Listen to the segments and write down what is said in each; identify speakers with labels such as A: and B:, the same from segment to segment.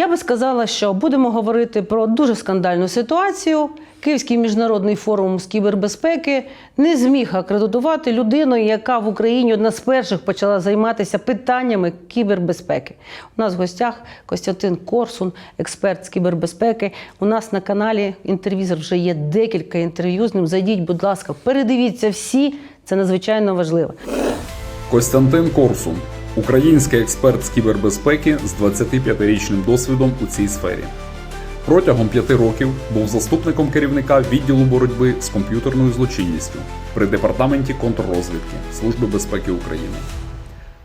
A: Я би сказала, що будемо говорити про дуже скандальну ситуацію. Київський міжнародний форум з кібербезпеки не зміг акредитувати людину, яка в Україні одна з перших почала займатися питаннями кібербезпеки. У нас в гостях Костянтин Корсун, експерт з кібербезпеки. У нас на каналі інтервізор вже є декілька інтерв'ю з ним. Зайдіть, будь ласка, передивіться всі. Це надзвичайно важливо.
B: Костянтин Корсун, український експерт з кібербезпеки з 25-річним досвідом у цій сфері. Протягом п'яти років був заступником керівника відділу боротьби з комп'ютерною злочинністю при департаменті контррозвідки Служби безпеки України.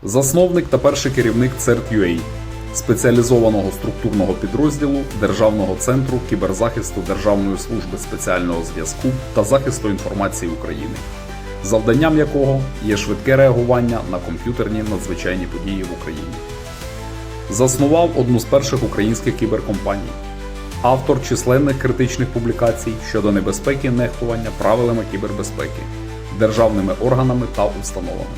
B: Засновник та перший керівник CERT.UA – спеціалізованого структурного підрозділу Державного центру кіберзахисту Державної служби спеціального зв'язку та захисту інформації України завданням якого є швидке реагування на комп'ютерні надзвичайні події в Україні. Заснував одну з перших українських кіберкомпаній, автор численних критичних публікацій щодо небезпеки нехтування правилами кібербезпеки, державними органами та установами,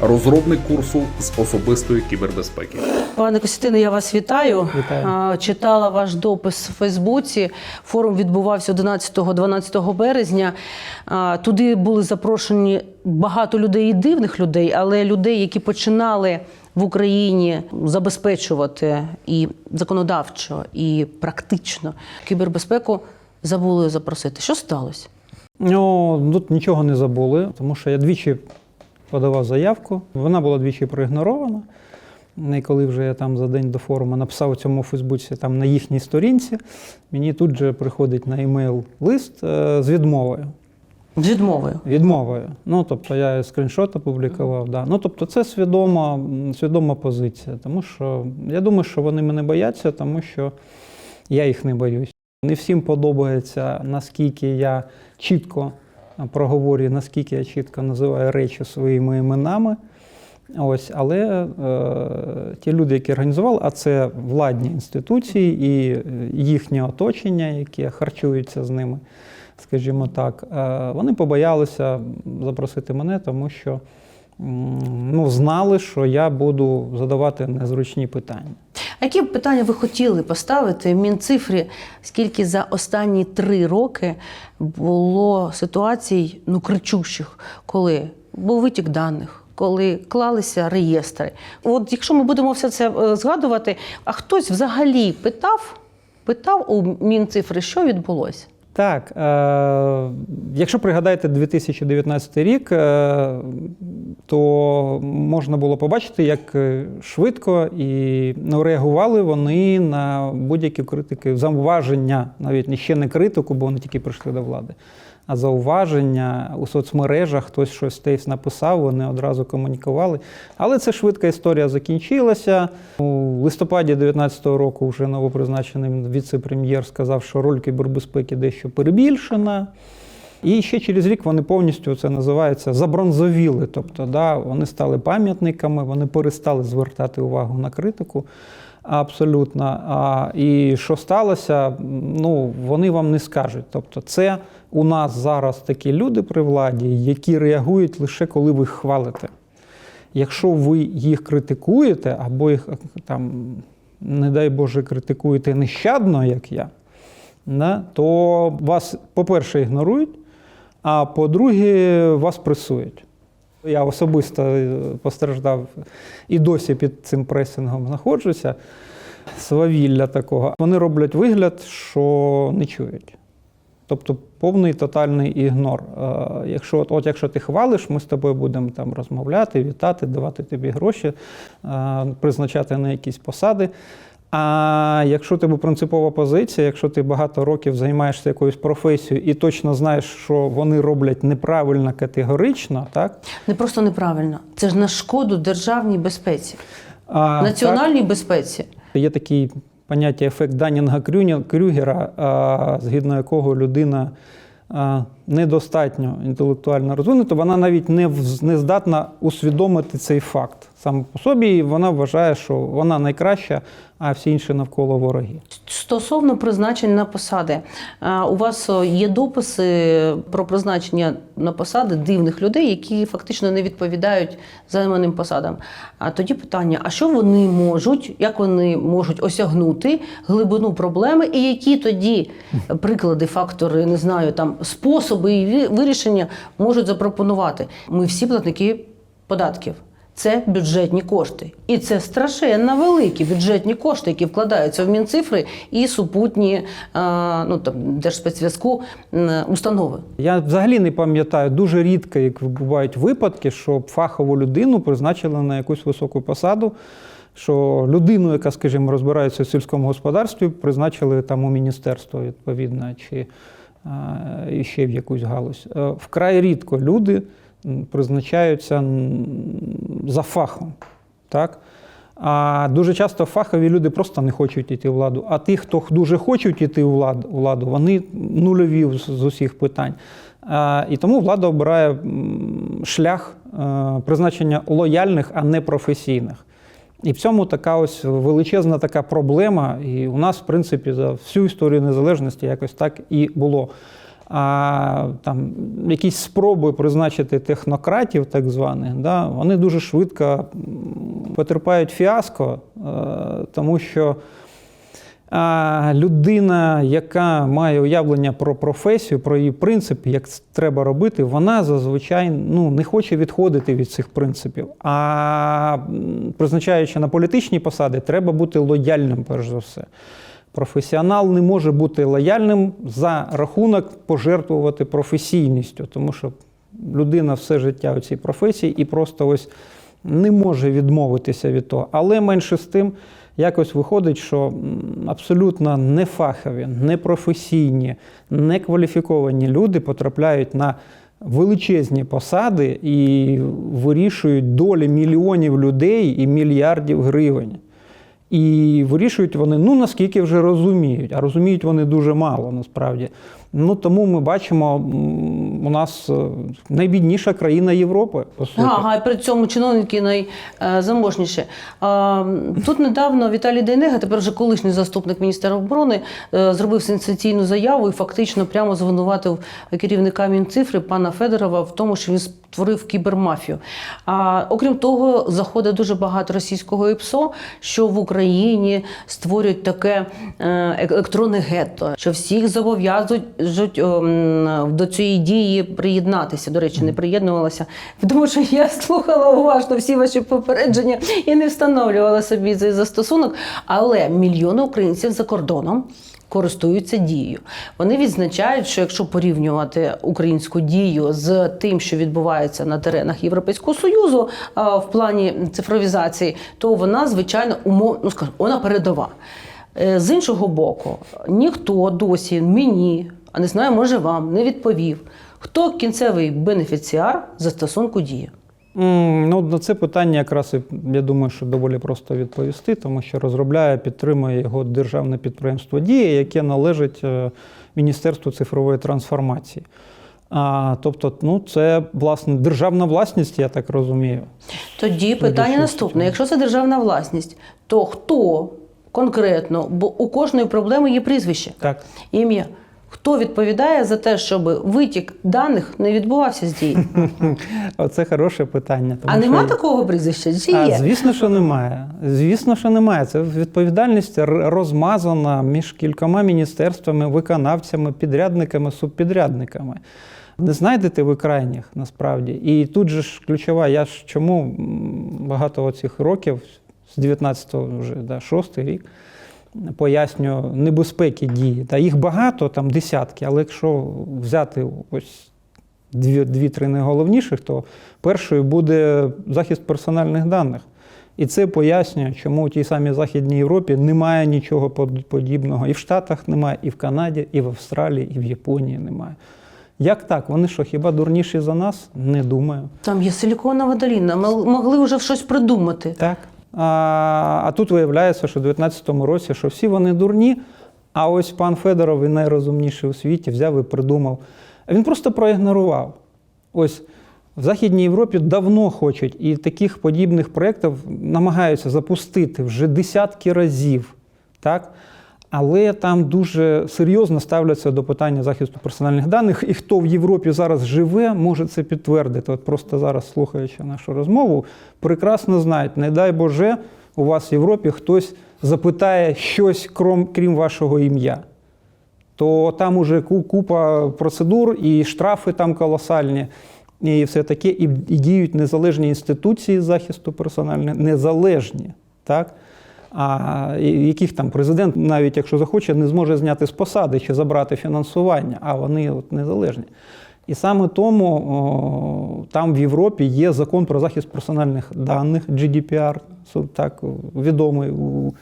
B: розробник курсу з особистої кібербезпеки.
A: Пане Костянтине, я вас вітаю.
C: Вітаю.
A: Читала ваш допис у Фейсбуці. Форум відбувався 11-12 березня. Туди були запрошені багато людей і дивних людей, але людей, які починали в Україні забезпечувати і законодавчо, і практично кібербезпеку, забули запросити. Що сталося?
C: Ну, тут нічого не забули, тому що я двічі подавав заявку. Вона була двічі проігнорована. І коли вже я там за день до форуму написав у цьому Фейсбуці там на їхній сторінці, мені тут же приходить на емейл лист е, з відмовою.
A: З відмовою.
C: Відмовою. Ну, тобто я скріншот опублікував. Да. Ну, тобто, це свідома, свідома позиція. Тому що я думаю, що вони мене бояться, тому що я їх не боюсь. Не всім подобається, наскільки я чітко проговорюю, наскільки я чітко називаю речі своїми іменами. Ось, але е, ті люди, які організували, а це владні інституції і е, їхнє оточення, яке харчується з ними, скажімо так, е, вони побоялися запросити мене, тому що ну, знали, що я буду задавати незручні питання.
A: А які б питання ви хотіли поставити в Мінцифрі, скільки за останні три роки було ситуацій ну, кричущих, коли був витік даних, коли клалися реєстри? От якщо ми будемо все це е, згадувати, а хтось взагалі питав, питав у Мінцифри, що відбулося?
C: Так, е, якщо пригадаєте 2019 рік, е, то можна було побачити, як е, швидко і ну, реагували вони на будь-які критики, зауваження, навіть ще не критику, бо вони тільки прийшли до влади. Зауваження у соцмережах, хтось щось десь написав, вони одразу комунікували. Але це швидка історія закінчилася. У листопаді 2019 року вже новопризначений віце-прем'єр сказав, що роль кібербезпеки дещо перебільшена. І ще через рік вони повністю це називається забронзовіли. Тобто, да, вони стали пам'ятниками, вони перестали звертати увагу на критику. Абсолютно. А, і що сталося, ну, вони вам не скажуть. Тобто, це у нас зараз такі люди при владі, які реагують лише коли ви хвалите. Якщо ви їх критикуєте, або їх там, не дай Боже, критикуєте нещадно, як я, да, то вас, по-перше, ігнорують, а по-друге, вас пресують. Я особисто е, постраждав і досі під цим пресингом знаходжуся. Свавілля такого. Вони роблять вигляд, що не чують. Тобто повний тотальний ігнор. Е, Якщо, от, якщо ти хвалиш, ми з тобою будемо там розмовляти, вітати, давати тобі гроші, е, призначати на якісь посади. А якщо у тебе принципова позиція, якщо ти багато років займаєшся якоюсь професією і точно знаєш, що вони роблять неправильно категорично, так?
A: Не просто неправильно, це ж на шкоду державній безпеці,
C: А,
A: національній безпеці.
C: Є такий поняття ефект Данінга Крюгера, згідно якого людина недостатньо інтелектуально розвинута, вона навіть не здатна усвідомити цей факт. Саме по собі і вона вважає, що вона найкраща, а всі інші навколо вороги.
A: Стосовно призначень на посади, е, у вас є дописи про призначення на посади дивних людей, які фактично не відповідають займаним посадам. А тоді питання: а що вони можуть, як вони можуть осягнути глибину проблеми, і які тоді приклади, фактори, не знаю, там способи і вирішення можуть запропонувати? Ми всі платники податків. Це бюджетні кошти. І це страшенно великі бюджетні кошти, які вкладаються в Мінцифри і супутні е, ну, там, Держспецзв'язку установи.
C: Я взагалі не пам'ятаю дуже рідко, як бувають випадки, щоб фахову людину призначили на якусь високу посаду. Що людину, яка, скажімо, розбирається в сільському господарстві, призначили там у міністерство відповідно, чи е, ще в якусь галузь. Е, Вкрай рідко люди призначаються за фахом. Так? А дуже часто фахові люди просто не хочуть йти в владу. А ті, хто дуже хочуть йти у владу, вони нульові з, з усіх питань. І тому влада обирає шлях е, призначення лояльних, а не професійних. І в цьому така ось величезна така проблема. І у нас, в принципі, за всю історію незалежності якось так і було. А там якісь спроби призначити технократів, так званих, да, вони дуже швидко потерпають фіаско, е, тому що людина, яка має уявлення про професію, про її принципи, як це треба робити, вона зазвичай ну, не хоче відходити від цих принципів. А призначаючи на політичні посади, треба бути лояльним, перш за все. Професіонал не може бути лояльним за рахунок пожертвувати професійністю, тому що людина все життя у цій професії і просто ось не може відмовитися від того. Але менше з тим, якось виходить, що абсолютно нефахові, непрофесійні, некваліфіковані люди потрапляють на величезні посади і вирішують долі мільйонів людей і мільярдів гривень. І вирішують вони, ну наскільки вже розуміють, а розуміють вони дуже мало насправді. Ну тому ми бачимо, у нас е, найбідніша країна Європи, по суті.
A: Ага, і при цьому чиновники найзаможніші. Тут недавно Віталій Дейнега, тепер вже колишній заступник міністра оборони, е, зробив сенсаційну заяву і фактично прямо звинуватив керівника Мінцифри пана Федорова в тому, що він створив кібермафію. А окрім того, заходить дуже багато російського ІПСО, що в Україні створюють таке е, електронне гетто, що всіх зобов'язують ем, до цієї дії приєднатися. До речі, не приєднувалася. Тому що я слухала уважно всі ваші попередження і не встановлювала собі цей застосунок. Але мільйони українців за кордоном. Користуються дією. Вони відзначають, що якщо порівнювати українську дію з тим, що відбувається на теренах Європейського союзу в плані цифровізації, то вона звичайно умов, ну скажімо, вона передова. Е, З іншого боку, ніхто досі мені, а не знаю, може вам, не відповів, хто кінцевий бенефіціар застосунку дії.
C: Ну, на це питання якраз я думаю, що доволі просто відповісти, тому що розробляє, підтримує його державне підприємство Дія, яке належить е, Міністерству цифрової трансформації. А, тобто, ну, це власне державна власність, я так розумію.
A: Тоді питання наступне: якщо це державна власність, то хто конкретно, бо у кожної проблеми є прізвище,
C: Так.
A: ім'я. Хто відповідає за те, щоб витік даних не відбувався з дії?
C: Оце хороше питання. тому
A: А нема
C: що-
A: такого прізвища? Чи
C: А, звісно, що немає. Звісно, що немає. Це відповідальність розмазана між кількома міністерствами, виконавцями, підрядниками, субпідрядниками. Не знайдете ви крайніх насправді. І тут же ж ключова, я ж чому багато оцих років, з 19-го вже да, 6-й рік, пояснюю небезпеки дії. Та їх багато, там десятки, але якщо взяти ось дві- дві-три найголовніших, то першою буде захист персональних даних. І це пояснює, чому у тій самій Західній Європі немає нічого подібного. І в Штатах немає, і в Канаді, і в Австралії, і в Японії немає. Як так? Вони що, хіба дурніші за нас? Не думаю.
A: Там є силіконова доліна. Ми могли вже щось придумати.
C: Так. А, тут виявляється, що в 2019 році, що всі вони дурні, а ось пан Федоров, він найрозумніший у світі, взяв і придумав він просто проігнорував. Ось в Західній Європі давно хочуть і таких подібних проєктів намагаються запустити вже десятки разів. Так? Але там дуже серйозно ставляться до питання захисту персональних даних. І хто в Європі зараз живе, може це підтвердити. От просто зараз, слухаючи нашу розмову, прекрасно знають, не дай Боже, у вас в Європі хтось запитає щось, крім, крім вашого ім'я. То там уже купа процедур і штрафи там колосальні, і все таке, і, і діють незалежні інституції захисту персональних, незалежні. Так? А яких там президент, навіть якщо захоче, не зможе зняти з посади чи забрати фінансування, а вони от незалежні. І саме тому там в Європі є закон про захист персональних даних, GDPR, так відомий у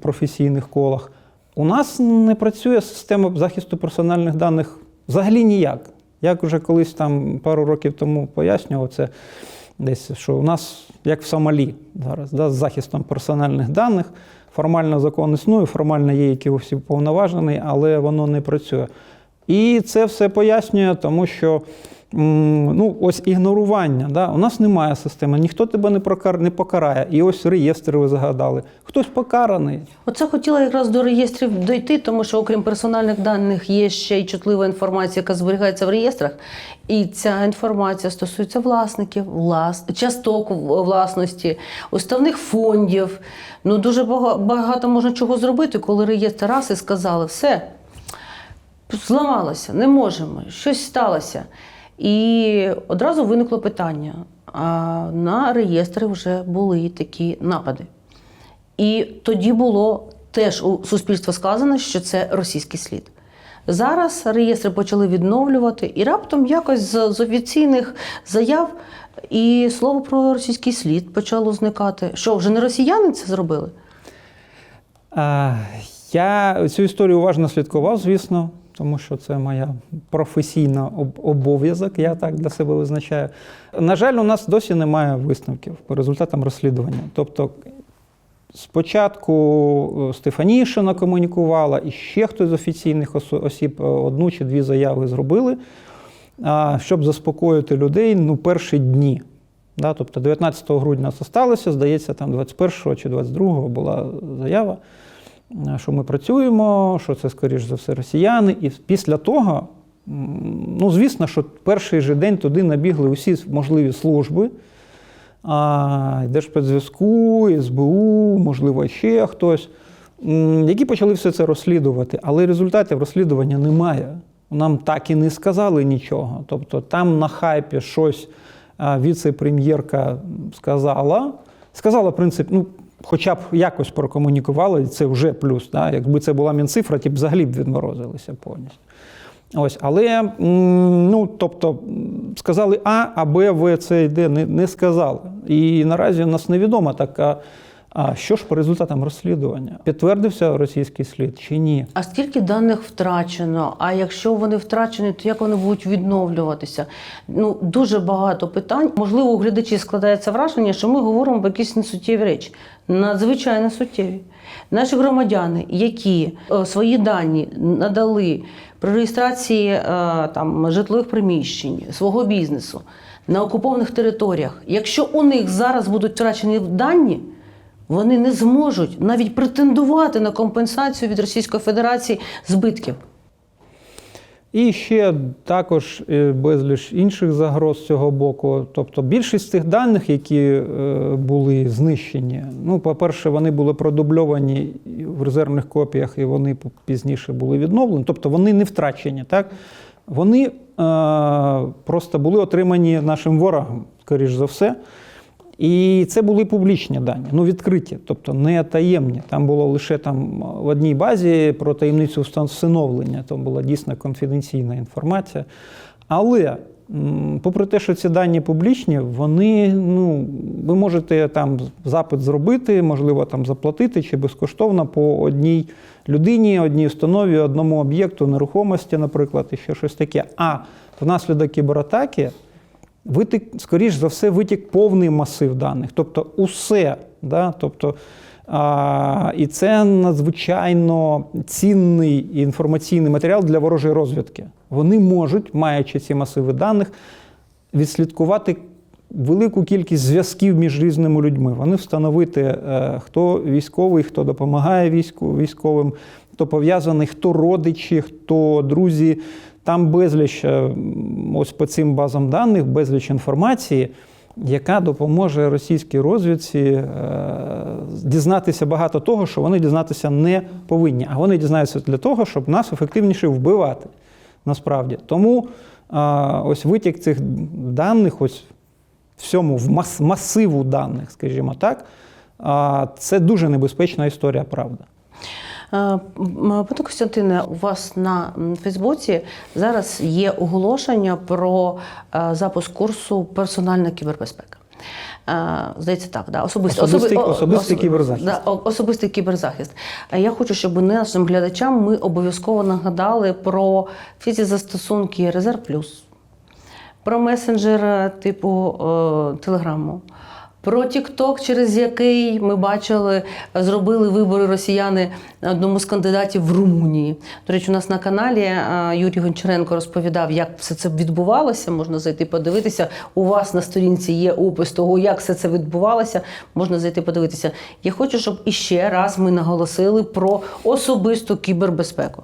C: професійних колах. У нас не працює система захисту персональних даних взагалі ніяк. Як вже колись там пару років тому пояснював це десь, що у нас як в Сомалі зараз, да, з захистом персональних даних. Формально закон існує, формально є якийсь повноважений, але воно не працює. І це все пояснює, тому що ну, ось ігнорування. Да? У нас немає системи, ніхто тебе не, прокар... не покарає. І ось реєстр ви згадали. Хтось покараний.
A: Оце хотіла якраз до реєстрів дойти, тому що окрім персональних даних є ще й чутлива інформація, яка зберігається в реєстрах. І ця інформація стосується власників, влас... часток власності, уставних фондів. Ну дуже багато можна чого зробити, коли реєстр раз і сказали, все, зламалося, не можемо, щось сталося. І одразу виникло питання. А на реєстри вже були такі напади. І тоді було теж у суспільства сказано, що це російський слід. Зараз реєстри почали відновлювати, і раптом якось з, з офіційних заяв і слово про російський слід почало зникати. Що, вже не росіяни це зробили?
C: А, я цю історію уважно слідкував, звісно, тому що це моя професійна обов'язок, я так для себе визначаю. На жаль, у нас досі немає висновків по результатам розслідування. Тобто, спочатку е, Стефанішина комунікувала, і ще хтось з офіційних осіб е, одну чи дві заяви зробили, щоб заспокоїти людей ну, перші дні. Да, тобто 19 грудня це сталося, здається, там 21 чи 22 була заява, що ми працюємо, що це, скоріш за все, росіяни. І після того, ну, звісно, що перший же день туди набігли усі можливі служби. А, Держспецзв'язку, СБУ, можливо, ще хтось, які почали все це розслідувати, але результатів розслідування немає. Нам так і не сказали нічого. Тобто там на хайпі щось віце-прем'єрка сказала. Сказала, в принципі, ну, хоча б якось прокомунікували, це вже плюс. Да? Якби це була Мінцифра, ті б взагалі б відморозилися повністю. Ось, але ну, тобто, сказали А, а Б, В, це йде, не, не сказали. І наразі у нас невідома так, а, що ж по результатам розслідування? Підтвердився російський слід чи ні?
A: А скільки даних втрачено? А якщо вони втрачені, то як вони будуть відновлюватися? Ну дуже багато питань. Можливо, у глядачів складається враження, що ми говоримо про якісь несуттєві речі. Надзвичайно суттєві. Наші громадяни, які е, свої дані надали при реєстрації е, там житлових приміщень, свого бізнесу на окупованих територіях, якщо у них зараз будуть втрачені дані, вони не зможуть навіть претендувати на компенсацію від Російської Федерації збитків.
C: І ще також е, безліч інших загроз цього боку. Тобто більшість цих даних, які е, були знищені, ну, по-перше, вони були продубльовані в резервних копіях, і вони пізніше були відновлені. Тобто вони не втрачені. Так? Вони е, просто були отримані нашим ворогом, скоріш за все. І це були публічні дані, ну відкриті, тобто не таємні. Там було лише там в одній базі про таємницю встановлення, там була дійсно конфіденційна інформація. Але попри те, що ці дані публічні, вони, ну, ви можете там запит зробити, можливо, там заплатити чи безкоштовно по одній людині, одній установі, одному об'єкту нерухомості, наприклад, і ще щось таке. А внаслідок кібератаки витік, скоріш за все, витік повний масив даних, тобто усе. Да? Тобто, а, і це надзвичайно цінний інформаційний матеріал для ворожої розвідки. Вони можуть, маючи ці масиви даних, відслідкувати велику кількість зв'язків між різними людьми. Вони встановити, е, хто військовий, хто допомагає військовим, хто пов'язаний, хто родичі, хто друзі. Там безліч, е, ось по цим базам даних, безліч інформації, яка допоможе російській розвідці е, дізнатися багато того, що вони дізнатися не повинні. А вони дізнаються для того, щоб нас ефективніше вбивати насправді. Тому ось витік цих даних, ось всьому в мас- масиву даних, скажімо так, це дуже небезпечна історія, правда.
A: Е, Пане Костянтине, у вас на Фейсбуці зараз є оголошення про е, запуск курсу персональна кібербезпека. Е, Здається, так, да. особистий,
C: Особистий- особистий кіберзахист.
A: Да, особистий кіберзахист. Е, Я хочу, щоб нашим глядачам ми обов'язково нагадали про всі ці застосунки Резерв Плюс, про месенджер е, типу е, Телеграму. Про Тікток, через який ми бачили, зробили вибори росіяни одному з кандидатів в Румунії. До речі, у нас на каналі е, Юрій Гончаренко розповідав, як все це відбувалося. Можна зайти подивитися. У вас на сторінці є опис того, як все це відбувалося. Можна зайти подивитися. Я хочу, щоб іще раз ми наголосили про особисту кібербезпеку.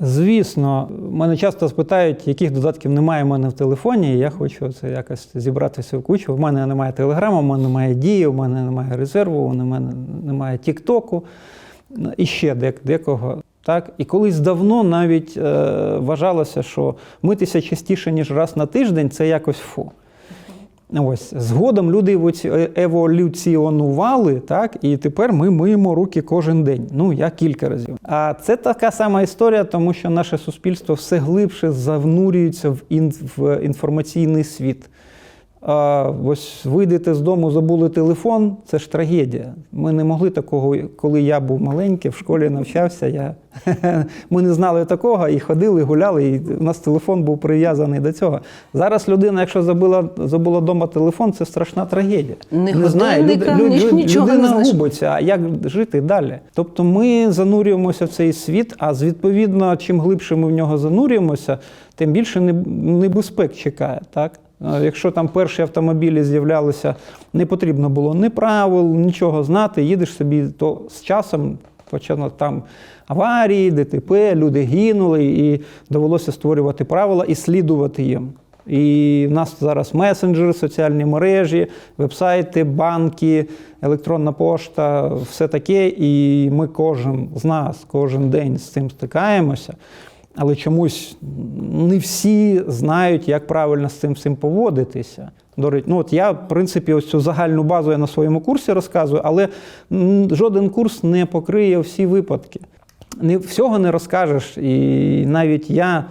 C: Звісно, мене часто спитають, яких додатків немає в мене в телефоні. Я хочу це якось зібратися в кучу. В мене немає телеграму, в мене немає дії, в мене немає резерву, в мене немає Тіктоку і ще декого. Так? І колись давно навіть е, вважалося, що митися частіше, ніж раз на тиждень, це якось фу. Ось згодом люди евоці- еволюціонували, так, і тепер ми миємо руки кожен день. Ну, я кілька разів. А це така сама історія, тому що наше суспільство все глибше завнурюється в інформаційний світ. А, ось вийдете з дому, забули телефон, це ж трагедія. Ми не могли такого, коли я був маленький, в школі навчався. Я... Ми не знали такого і ходили, гуляли, і у нас телефон був прив'язаний до цього. Зараз людина, якщо забула, забула вдома телефон, це страшна трагедія.
A: Ні
C: знає,
A: годинника,
C: люд- люд-
A: нічого не
C: людина
A: знаєш.
C: губиться, а як жити далі? Тобто ми занурюємося в цей світ, а відповідно, чим глибше ми в нього занурюємося, тим більше небезпек чекає. Так? А Якщо там перші автомобілі з'являлися, не потрібно було ні правил, нічого знати, їдеш собі, то з часом почало там аварії, ДТП, люди гинули, і довелося створювати правила і слідувати їм. І в нас зараз месенджери, соціальні мережі, вебсайти, банки, електронна пошта, все таке. І ми кожен з нас кожен день з цим стикаємося. Але чомусь не всі знають, як правильно з цим всім поводитися. Ну от я, в принципі, ось цю загальну базу я на своєму курсі розказую, але жоден курс не покриє всі випадки. Не, всього не розкажеш. І навіть я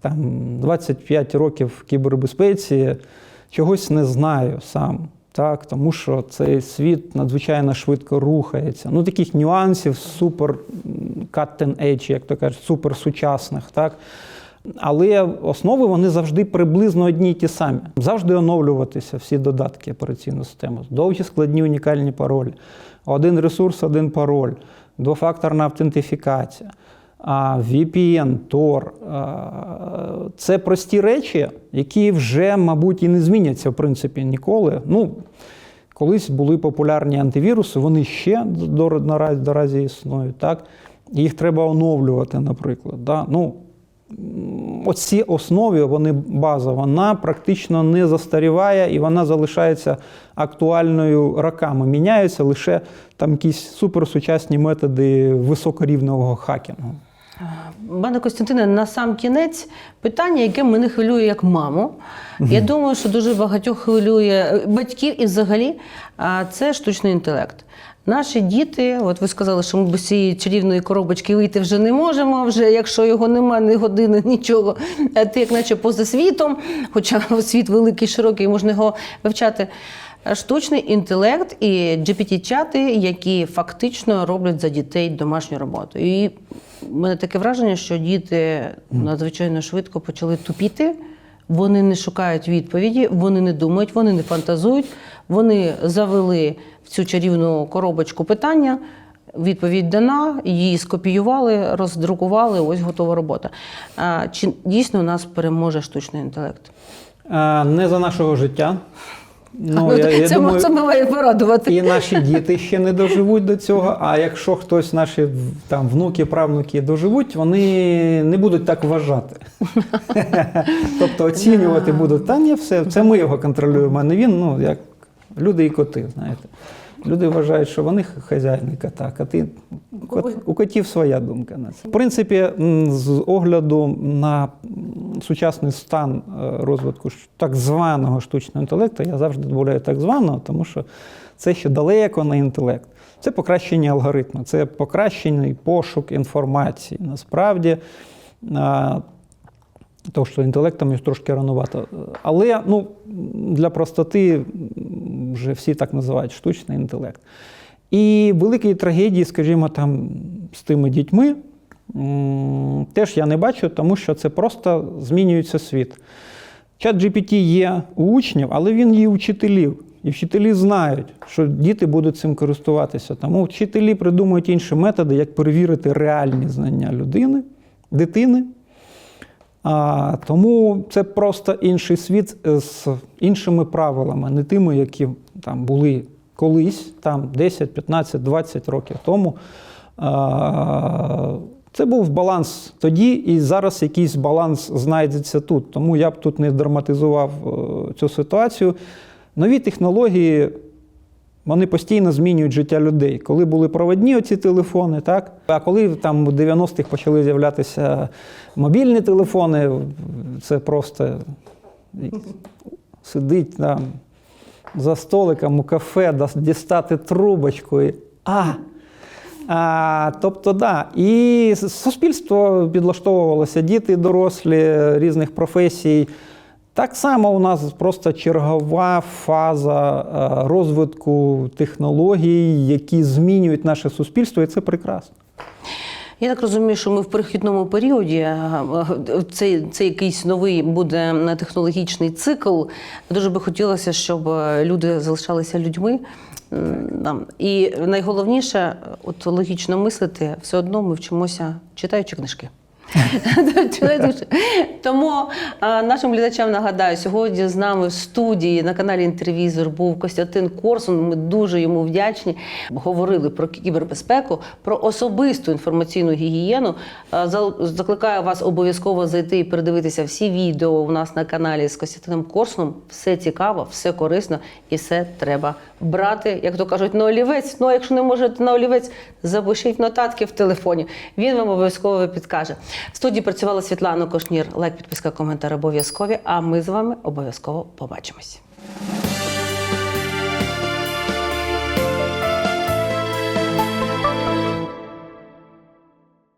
C: там 25 років в кібербезпеці чогось не знаю сам. Так, тому що цей світ надзвичайно швидко рухається. Ну, таких нюансів супер cutting edge, як то кажуть, супер сучасних. Так? Але основи вони завжди приблизно одні й ті самі. Завжди оновлюватися всі додатки операційної системи. Довгі складні унікальні паролі. Один ресурс, один пароль, двофакторна автентифікація. VPN, Tor – це прості речі, які вже, мабуть, і не зміняться в принципі ніколи. Ну, колись були популярні антивіруси, вони ще наразі, наразі існують. Так? Їх треба оновлювати, наприклад. Да? Ну, оці основі, вони база, вона практично не застаріває і вона залишається актуальною роками. Міняються лише там якісь суперсучасні методи високорівневого хакінгу.
A: Пане Костянтине, на сам кінець питання, яке мене хвилює як маму. Я думаю, що дуже багатьох хвилює батьків і взагалі а, це штучний інтелект. Наші діти, от ви сказали, що ми без цієї чарівної коробочки вийти вже не можемо, вже якщо його немає, ні години, нічого. Ти як наче поза світом, хоча світ великий, широкий, можна його вивчати. Штучний інтелект і GPT-чати, які фактично роблять за дітей домашню роботу. І в мене таке враження, що діти надзвичайно швидко почали тупіти. Вони не шукають відповіді, вони не думають, вони не фантазують. Вони завели в цю чарівну коробочку питання, Відповідь дана, її скопіювали, роздрукували. Ось готова робота. Чи дійсно у нас переможе штучний інтелект?
C: Не за нашого життя. Ну, я, я
A: це,
C: думаю,
A: це має порадувати.
C: і наші діти ще не доживуть до цього. А якщо хтось, наші там внуки, правнуки доживуть, вони не будуть так вважати. тобто оцінювати будуть, та ні, все, це ми його контролюємо, а не він, ну як люди і коти, знаєте. Люди вважають, що вони хазяїни кота, коти, кот, у котів своя думка на це. В принципі, з огляду на сучасний стан е, розвитку так званого штучного інтелекту, я завжди додаю так званого, тому що це ще далеко не інтелект. Це покращення алгоритму, це покращений пошук інформації. Насправді, а, тому що інтелектом є трошки ранувато. Але ну, для простоти вже всі так називають штучний інтелект. І великої трагедії, скажімо, там з тими дітьми теж я не бачу, тому що це просто змінюється світ. Чат GPT є у учнів, але він є у вчителів. І вчителі знають, що діти будуть цим користуватися. Тому вчителі придумують інші методи, як перевірити реальні знання людини, дитини. А, тому це просто інший світ з іншими правилами, не тими, які там були колись, там 10, 15, 20 років тому. А, це був баланс тоді, і зараз якийсь баланс знайдеться тут. Тому я б тут не драматизував е, цю ситуацію. Нові технології вони постійно змінюють життя людей. Коли були проводні оці телефони, так? А коли там у 90-х почали з'являтися мобільні телефони, це просто сидить там за столиком у кафе, дістати трубочку і а. А, тобто, да. І суспільство підлаштовувалося, діти дорослі різних професій. Так само у нас просто чергова фаза е, розвитку технологій, які змінюють наше суспільство, і це прекрасно.
A: Я так розумію, що ми в перехідному періоді. а, а, Це, якийсь новий буде технологічний цикл. Дуже би хотілося, щоб е, люди залишалися людьми. І найголовніше, от логічно мислити, все одно ми вчимося, читаючи книжки. Тому нашим глядачам нагадаю, сьогодні з нами в студії на каналі Інтервізор був Костянтин Корсун. Ми дуже йому вдячні. Говорили про кібербезпеку, про особисту інформаційну гігієну. Закликаю вас обов'язково зайти і передивитися всі відео у нас на каналі з Костянтином Корсуном. Все цікаво, все корисно і все треба брати, як то кажуть, на олівець. Ну а якщо не можете на олівець, запишіть нотатки в телефоні. Він вам обов'язково підкаже. В студії працювала Світлана Кошнір. Лайк, підписка, коментар обов'язкові. А ми з вами обов'язково побачимось.